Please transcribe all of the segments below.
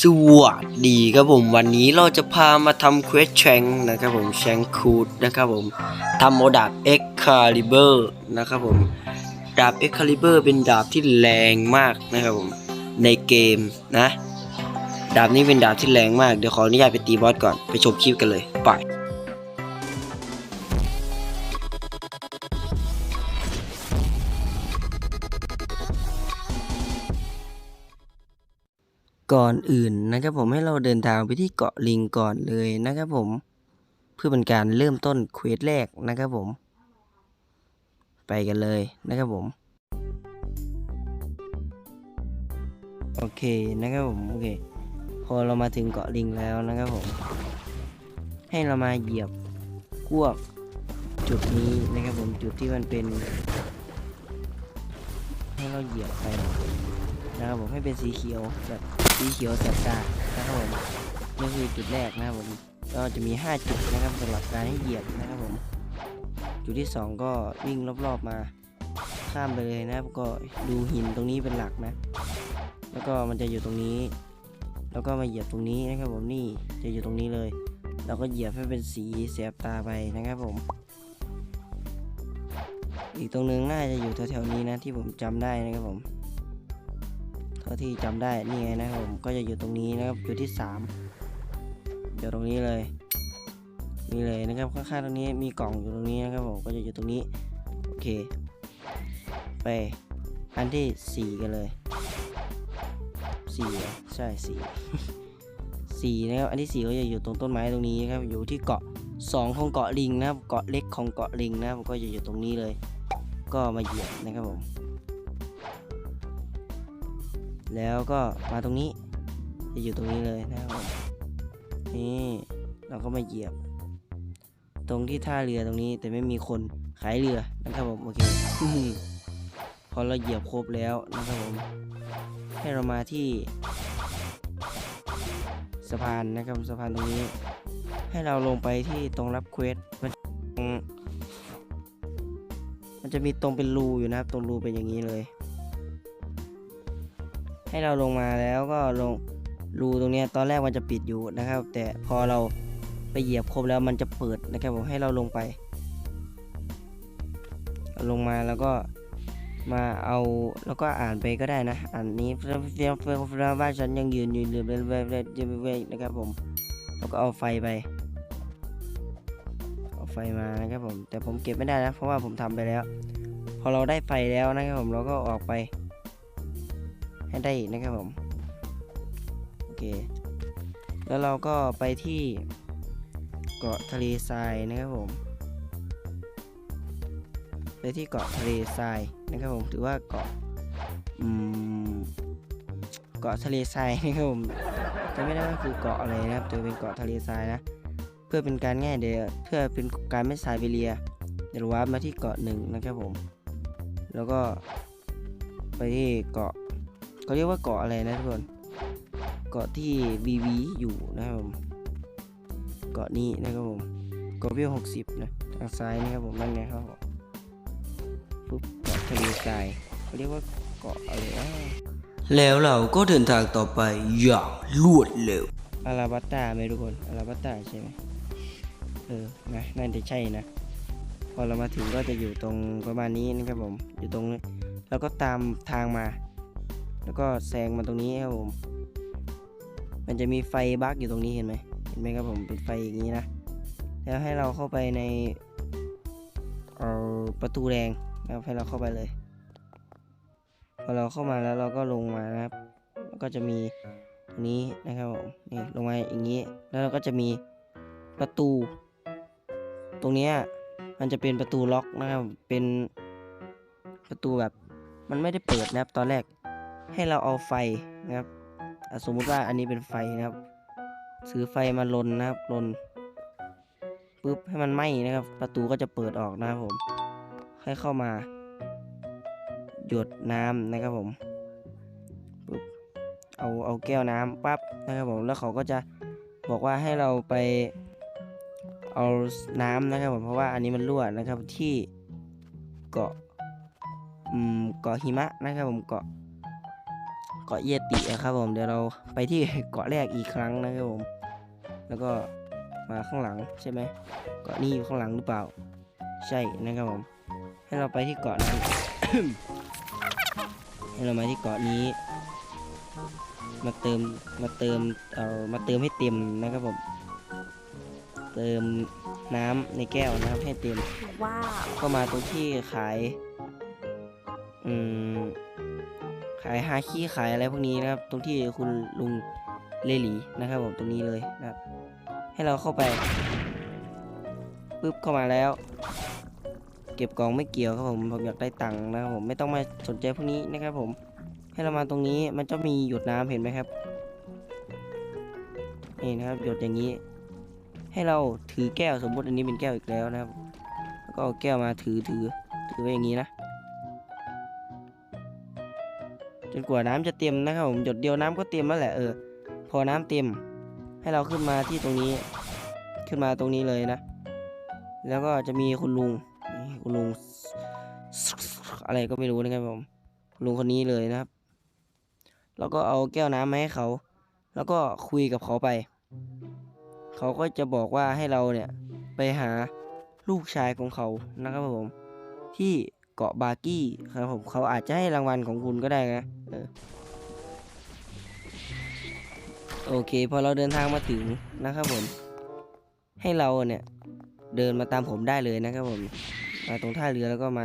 สวัสดีครับผมวันนี้เราจะพามาทำเควสแชงนะครับผมแชงคูดนะครับผมทำโอดาบ Excalibur นะครับผมดาบ Excalibur เป็นดาบที่แรงมากนะครับผมในเกมนะ ดาบนี้เป็นดาบที่แรงมาก เดี๋ยวขออนุญาตไปตีบอสก่อนไปชมคลิปกันเลยไป ก่อนอื่นนะครับผมให้เราเดินทางไปที่เกาะลิงก่อนเลยนะครับผม เพื่อเป็นการเริ่มต้นเควสแรกนะครับผม ไปกันเลยนะครับผม โอเคนะครับผมโอเค พอเรามาถึงเกาะลิงแล้วนะครับผม ให้เรามาเหยียบกวกจุดนี้นะครับผมจุดที่มันเป็น ให้เราเหยียบไปนะครับผมให้เป็นสีเขียวแบบ สีเขียวแสบตานะครับผมนี่คือจุดแรกนะครับผมก็จะมี 5 จุดนะครับสำหรับการให้เหยียบนะครับผม จุดที่ 2 ก็วิ่งรอบๆมาข้ามไปเลยนะครับก็ดูหินตรงนี้เป็นหลักนะ แล้วก็มันจะอยู่ตรงนี้ แล้วก็มาเหยียบตรงนี้นะครับผมนี่จะอยู่ตรงนี้เลยเราก็เหยียบให้เป็นสีแสบตาไปนะครับผม อีกตรงนึงน่าจะอยู่แถวๆนี้นะที่ผมจำได้นะครับผมาที่จำได้นี่ไงนะครับผมก็จะอยู่ตรงนี้นะครับจุดที่สามเดี๋ยวตรงนี้เลยนี่เลยนะครับข้างๆตรงนี้มีกล่องอยู่ตรงนี้นะครับผมก็จะอยู่ตรงนี้โอเค ไปอันที่สี่กันเลยสี่ใช่สี่สี่นะครับอันที่สี่ก็จะอยู่ตรงต้นไม้ตรงนี้ครับอยู่ที่เกาะสองของเกาะลิงนะครับเกาะเล็กของเกาะลิงนะครับก็จะอยู่ตรงนี้เลย ก็มาเหยียบนะครับผม แล้วก็มาตรงนี้ จะอยู่ตรงนี้เลยนะครับผมนี่เราก็มาเหยียบ ตรงที่ท่าเรือตรงนี้ แต่ไม่มีคนขายเรือนะครับผมโอเคพอเราเหยียบครบแล้วนะครับผม ให้เรามาที่สะพานนะครับสะพานตรงนี้ ให้เราลงไปที่ตรงรับเควสมันมันจะมีตรงเป็นรูอยู่นะครับ ตรงรูเป็นอย่างนี้เลย ให้เราลงมาแล้วก็ลงรูตรงนี้ตอนแรกมันจะปิดอยู่นะครับ แต่พอเราไปเหยียบครบแล้วมันจะเปิดนะครับผมให้เราลงไป ลงมาแล้วก็มาเอาแล้วก็อ่านไปก็ได้นะอ่านนี้เพื่อเพื่อเพื่อเพื่อว่าฉันยังยืนอยู่หรือเรื่อยๆนะครับผมแล้วก็เอาไฟไปเอาไฟมานะครับผมแต่ผมเก็บไม่ได้นะเพราะว่าผมทำไปแล้ว พอเราได้ไฟแล้วนะครับผมเราก็ออกไป ให้ได้นะครับผมโอเคแล้วเราก็ไปที่เกาะทะเลทรายนะครับผม ไปที่เกาะทะเลทรายนะครับผมถือว่าเกาะอืมเกาะทะเลทรายนะครับผมจะไม่ได้ว่าคือเกาะอะไรนะครับแต่เป็นเกาะทะเลทรายนะ เพื่อเป็นการง่ายเดียวเพื่อเป็นการไม่สายไปเรียเดี๋ยววาร์ปมาที่เกาะหนึ่งนะครับผม แล้วก็ไปที่เกาะ เขาเรียกว่าเกาะอะไรนะทุกคน เกาะที่บีบีอยู่นะครับผมเกาะนี้นะครับผมเกาะวิวหกสิบนะทางซ้ายนะครับผมนั่นไงครับผมปุ๊บเกาะทะเลทรายเขาเรียกว่าเกาะอะไรอะแล้วเราก็เดินทางต่อไปอย่างรวดเร็วอาราบัตตาไหมทุกคนอาราบัตตาใช่ไหมเออนะน่าจะใช่นะ พอเรามาถึงก็จะอยู่ตรงประมาณนี้นะครับผม อยู่ตรงนี้แล้วก็ตามทางมา แล้วก็แซงมาตรงนี้ครับผม มันจะมีไฟบั๊กอยู่ตรงนี้เห็นไหมเห็นไหมครับผมเป็นไฟอย่างนี้นะ แล้วให้เราเข้าไปในเอ่อประตูแดงนะครับให้เราเข้าไปเลยพอเราเข้ามาแล้วเราก็ลงมานะครับแล้วก็จะมีตรงนี้นะครับผมนี่ลงมาอย่างนี้ แล้วเราก็จะมีประตู ตรงนี้มันจะเป็นประตูล็อกนะครับเป็นประตูแบบ มันไม่ได้เปิดนะครับตอนแรก ให้เราเอาไฟนะครับสมมุติว่าอันนี้เป็นไฟนะครับซื้อไฟมาลนนะครับลนปุ๊บให้มันไหม้นะครับ ประตูก็จะเปิดออกนะครับผมให้เข้ามา หยดน้ำนะครับผมปุ๊บเอาเอาแก้วน้ำปั๊บนะครับผมแล้วเขาก็จะบอกว่าให้เราไปเอาน้ำนะครับผมเพราะว่าอันนี้มันรั่วนะครับที่เกาะอืมเกาะหิมะนะครับผมเกาะ เกาะเยติอะครับผมเดี๋ยวเราไปที่เกาะแรกอีกครั้งนะครับผมแล้วก็มาข้างหลังใช่ไหมเกาะนี้อยู่ข้างหลังหรือเปล่า ใช่นะครับผมให้เราไปที่เกาะนั้นให้เรามาที่เกาะนี้ มาเติมมาเติมเอ่อมาเติมให้เต็มนะครับผมเติมน้ำในแก้วนะครับให้เต็มว้าวก็มาตรงที่ขายอืม ขายฮาคีขายอะไรพวกนี้นะครับ ตรงที่คุณลุงเลหลีนะครับผมตรงนี้เลยนะครับ ให้เราเข้าไปปุ๊บเข้ามาแล้ว เก็บกองไม่เกี่ยวครับผมผมอยากได้ตังค์นะครับผมไม่ต้องมาสนใจพวกนี้นะครับผม ให้เรามาตรงนี้มันจะมีหยดน้ำเห็นไหมครับนี่นะครับหยดอย่างนี้ ให้เราถือแก้วสมมติอันนี้เป็นแก้วอีกแล้วนะครับ แล้วก็เอาแก้วมาถือถือถือไว้อย่างนี้นะ จนกว่าน้ำจะเต็มนะครับผมหยดเดียวน้ำก็เต็มแล้วแหละเออ พอน้ำเต็ม ให้เราขึ้นมาที่ตรงนี้ ขึ้นมาตรงนี้เลยนะ แล้วก็จะมีคุณลุงคุณลุงอะไรก็ไม่รู้นะครับผมลุงคนนี้เลยนะครับ แล้วก็เอาแก้วน้ำมาให้เขา แล้วก็คุยกับเขาไป เขาก็จะบอกว่าให้เราเนี่ยไปหาลูกชายของเขานะครับผม ที่ เกาะบากี้ครับผมเขาอาจจะให้รางวัลของคุณก็ได้นะโอเคพอเราเดินทางมาถึงนะครับผม ให้เราเนี่ยเดินมาตามผมได้เลยนะครับผมมาตรงท่าเรือแล้วก็มา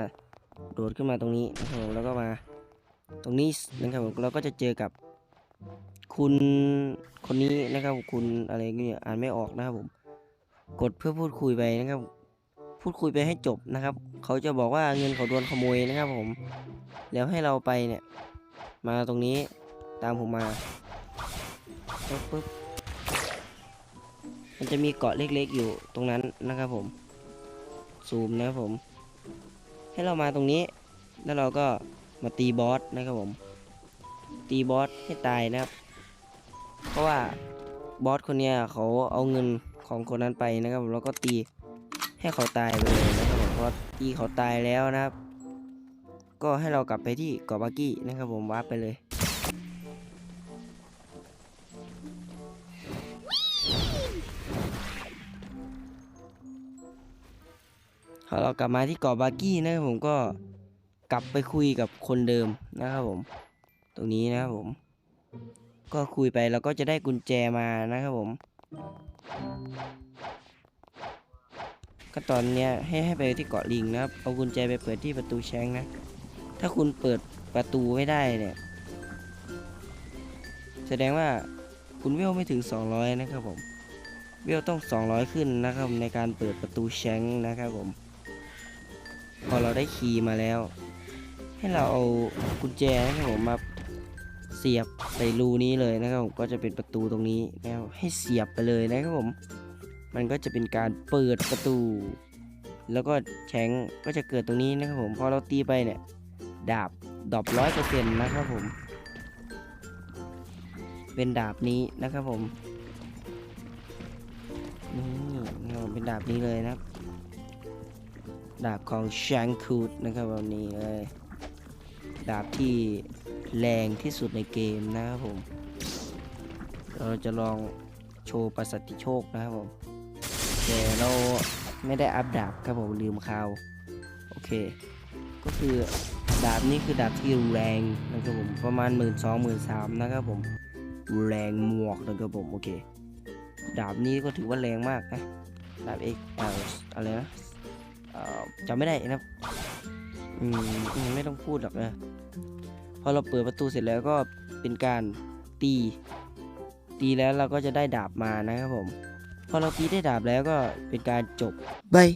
โดดขึ้นมาตรงนี้นะครับผมแล้วก็มาตรงนี้นะครับผมเราก็จะเจอกับคุณคนนี้นะครับคุณอะไรเนี่ยอ่านไม่ออกนะครับผม กดเพื่อพูดคุยไปนะครับ พูดคุยไปให้จบนะครับ เขาจะบอกว่าเงินเขาโดนขโมยนะครับผม แล้วให้เราไปเนี่ย มาตรงนี้ตามผมมาปึ๊บปึ๊บมันจะมีเกาะเล็กๆอยู่ตรงนั้นนะครับผม ซูมนะครับผม ให้เรามาตรงนี้ แล้วเราก็มาตีบอสนะครับผม ตีบอสให้ตายนะครับ เพราะว่าบอสคนนี้เขาเอาเงินของคนนั้นไปนะครับผมแล้วก็ตี ให้เขาตายไปเลยนะครับผมเพราะตีเขาตายแล้วนะครับ ก็ให้เรากลับไปที่เกาะบากี้นะครับผมวาร์ปไปเลยพอเรากลับมาที่เกาะบากี้นะครับผมก็กลับไปคุยกับคนเดิมนะครับผม ตรงนี้นะครับผม ก็คุยไปแล้วก็จะได้กุญแจมานะครับผม ก็ตอนเนี้ยให้ให้ไปที่เกาะลิงนะครับ เอากุญแจไปเปิดที่ประตูแชงนะ ถ้าคุณเปิดประตูไม่ได้เนี่ย แสดงว่าคุณเวลไม่ถึง 200 นะครับผม เวลต้อง 200 ขึ้นนะครับ ในการเปิดประตูแชงนะครับผม พอเราได้คีย์มาแล้ว ให้เราเอากุญแจนะครับผมมาเสียบใส่รูนี้เลยนะครับผมก็จะเป็นประตูตรงนี้แล้วให้เสียบไปเลยนะครับผม มันก็จะเป็นการเปิดประตู แล้วก็แชงก็จะเกิดตรงนี้นะครับผมพอเราตีไปเนี่ยดาบดอบร้อยเปอร์เซ็นต์นะครับผม เป็นดาบนี้นะครับผมนี่นะครับเป็นดาบนี้เลยนะครับ ดาบของแชงคูดนะครับแบบนี้เลยดาบที่แรงที่สุดในเกมนะครับผม เราจะลองโชว์ประสิทธิโชคนะครับผม แต่เราไม่ได้อัพดาบครับผมลืมข่าวโอเค ก็คือดาบนี้คือดาบที่แรงนะครับผมประมาณหมื่นสองหมื่นสามนะครับผมแรงหมวกนะครับผมโอเค ดาบนี้ก็ถือว่าแรงมากนะดาบเอกเอ่อะไรนะจำไม่ได้นะอืมไม่ต้องพูดหรอกนะพอเราเปิดประตูเสร็จแล้วก็เป็นการตี ตีแล้วเราก็จะได้ดาบมานะครับผม พอเราตีได้ดาบแล้วก็เป็นการจบ บาย